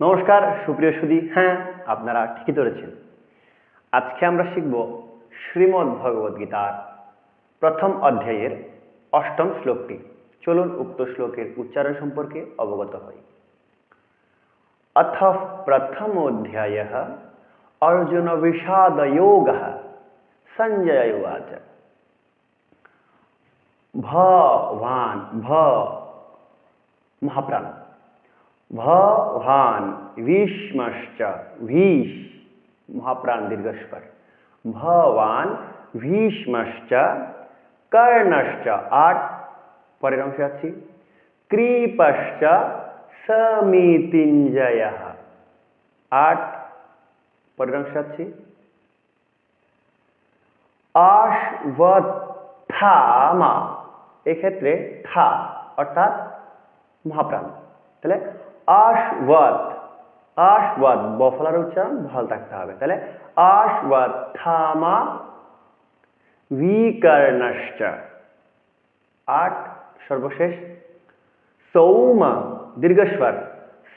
নমস্কার, সুপ্রিয় সুদী হ্যাঁ আপনারা ঠিকই ধরেছেন। আজকে আমরা শিখব শ্রীমদ্ ভগবদ গীতার প্রথম অধ্যায়ের অষ্টম শ্লোকটি। চলুন উক্ত শ্লোকের উচ্চারণ সম্পর্কে অবগত হই। অথ প্রথমোধ্যায় অর্জুন বিষাদ যোগ সঞ্জয় উচ ভবান ভ মহাপ্রাণ। ভবান ভীষ্মশ্চ, ভীষ, মহাপ্রাণ দীর্ঘস্বর ভবান ভীষ্মশ্চ, কর্ণশ্চ, আট, পরের অংশে আছি। কৃপশ্চ সমিতিঞ্জয়, আট, পরের অংশে আছি। অশ্বত্থামা এক্ষেত্রে থা, অর্থাৎ মহাপ্রাণ। তাহলে অশ্বত অশ্বত বফলার উচ্চারণ ভালো থাকতে হবে। তাহলে অশ্বত্থামা বিকর্ণশ্চ আট, সর্বশেষ। সৌম, দীর্ঘস্বর।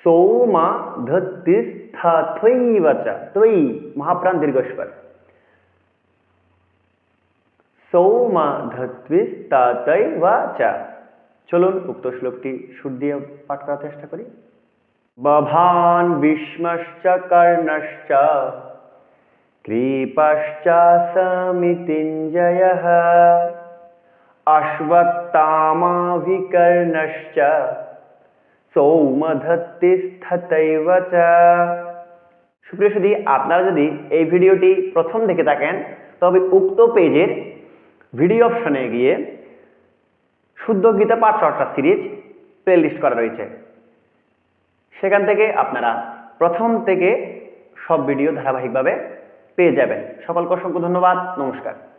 সৌমা ধতিস্থৈবচ তৈ, মহাপ্রাণ দীর্ঘস্বর। সৌমা ধত্বিস্তাতৈবচ চলুন উক্ত শ্লোকটি সুর দিয়ে পাঠ করার চেষ্টা করি। বভান ভীষ্মশ্চ কর্ণশ্চ কৃপশ্চ সমিতিঞ্জয়ः অশ্বত্থামাভিকর্ণশ্চ সৌমধত্তিস্থতৈব চ সুপ্রিয় আপনারা যদি এই ভিডিওটি প্রথম দেখে থাকেন, তবে উক্ত পেজের ভিডিও অপশনে গিয়ে শুদ্ধ গীতা পাঠ চর্চা সিরিজ প্লেলিস্ট করা রয়েছে। সেখান থেকে আপনারা প্রথম থেকে সব ভিডিও ধারাবাহিকভাবে পেয়ে যাবেন। সকলকে অসংখ্য ধন্যবাদ। নমস্কার।